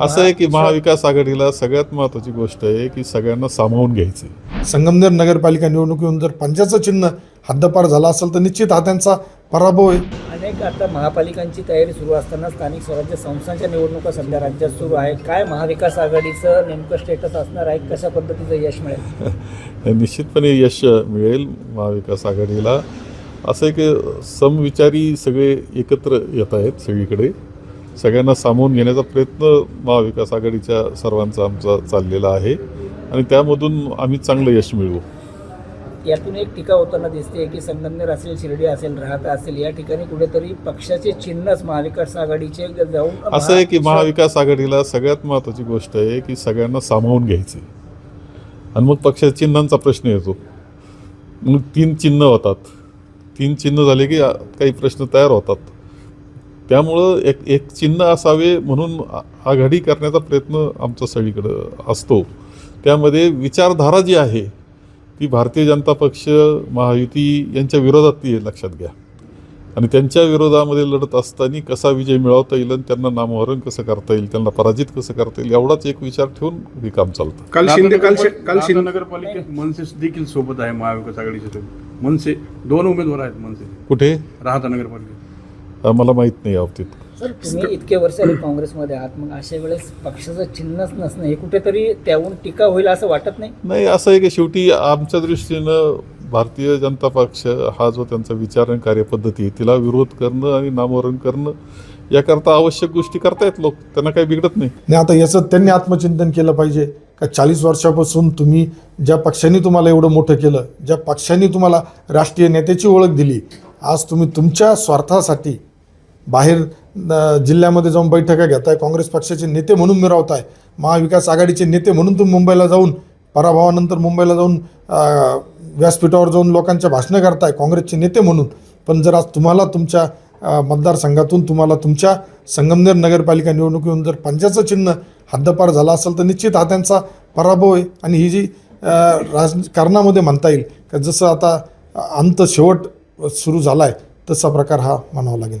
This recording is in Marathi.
असं आहे की महाविकास आघाडीला सगळ्यात महत्त्वाची गोष्ट आहे की सगळ्यांना सामावून घ्यायचं संगमनेर नगरपालिका निवडणुकीहून जर पंजाचं चिन्ह हद्दपार झाला असेल तर निश्चित हा त्यांचा पराभव आहे. अनेक आता महापालिकांची तयारी सुरू असताना स्थानिक स्वराज्य संस्थांच्या निवडणुका सध्या राज्यात सुरू आहे काय महाविकास आघाडीचं नेमकं स्टेटस असणार आहे? कशा पद्धतीचं यश मिळेल? निश्चितपणे यश मिळेल महाविकास आघाडीला. असं आहे की समविचारी सगळे एकत्र येत आहेत सगळीकडे. सगळ्यांना सामावून घेण्याचा प्रयत्न महाविकास आघाडीच्या सर्वांचा आमचा चाललेला आहे. आणि त्यामधून आम्ही चांगलं यश मिळवू. यातून एक टीका होताना दिसते की संगमनेर असेल शिर्डी असेल राहता असेल या ठिकाणी कुठेतरी पक्षाचे चिन्हच महाविकास आघाडीचे जाऊन असं आहे की महाविकास आघाडीला सगळ्यात महत्त्वाची गोष्ट आहे की सगळ्यांना सामावून घ्यायचं. आणि मग पक्षाच्या चिन्हांचा प्रश्न येतो. मग तीन चिन्ह होतात. तीन चिन्ह झाले की काही प्रश्न तयार होतात. त्यामुळं एक एक चिन्ह असावे म्हणून आघाडी करण्याचा प्रयत्न आमचा सगळीकडं असतो. त्यामध्ये विचारधारा जी आहे ती भारतीय जनता पक्ष महायुती यांच्या विरोधात ती आहे, लक्षात घ्या. आणि त्यांच्या विरोधामध्ये लढत असताना कसा विजय मिळवता येईल आणि त्यांना नामोहरण कसं करता येईल त्यांना पराजित कसं करता येईल एवढाच एक विचार ठेवून हे काम चालतं. काल शिंदे काल काल शिंदे नगरपालिकेत मनसे देखील सोबत आहे महाविकास आघाडीच्या सोबत मनसे दोन उमेदवार आहेत मनसे. कुठे? राहता नगरपालिकेत. मला माहीत नाही या बाबतीत. सर तुम्ही इतके वर्ष आले काँग्रेसमध्ये आहात मग अशा वेळेस पक्षाचं चिन्हच नसणं हे कुठेतरी त्याहून टीका होईल असं वाटत नाही? नाही असं आहे की शेवटी आमच्या दृष्टीनं भारतीय जनता पक्ष हा जो त्यांचा विचार आणि कार्यपद्धती आहे तिला विरोध करणं आणि नामोहरण करणं याकरता आवश्यक गोष्टी करतायत लोक त्यांना काही बिघडत नाही. आणि आता याचं त्यांनी आत्मचिंतन केलं पाहिजे. का चाळीस वर्षापासून तुम्ही ज्या पक्षांनी तुम्हाला एवढं मोठं केलं ज्या पक्षांनी तुम्हाला राष्ट्रीय नेत्याची ओळख दिली आज तुम्ही तुमच्या स्वार्थासाठी बाहेर जिल्ह्यामध्ये जाऊन बैठका घेताय काँग्रेस पक्षाचे नेते म्हणून मिरवताय महाविकास आघाडीचे नेते म्हणून तुम्ही मुंबईला जाऊन पराभवानंतर मुंबईला जाऊन व्यासपीठावर जाऊन लोकांच्या भाषणं करताय काँग्रेसचे नेते म्हणून. पण जर आज तुम्हाला तुमच्या मतदारसंघातून तुम्हाला तुमच्या संगमनेर नगरपालिका निवडणुकीहून जर पंजाचं चिन्ह हद्दपार झाला असेल तर निश्चित हा त्यांचा पराभव आहे. आणि ही जी राजकारणामध्ये म्हणता येईल का जसं आता अंत शेवट सुरू झाला आहे तसा प्रकार हा म्हणावा लागेल.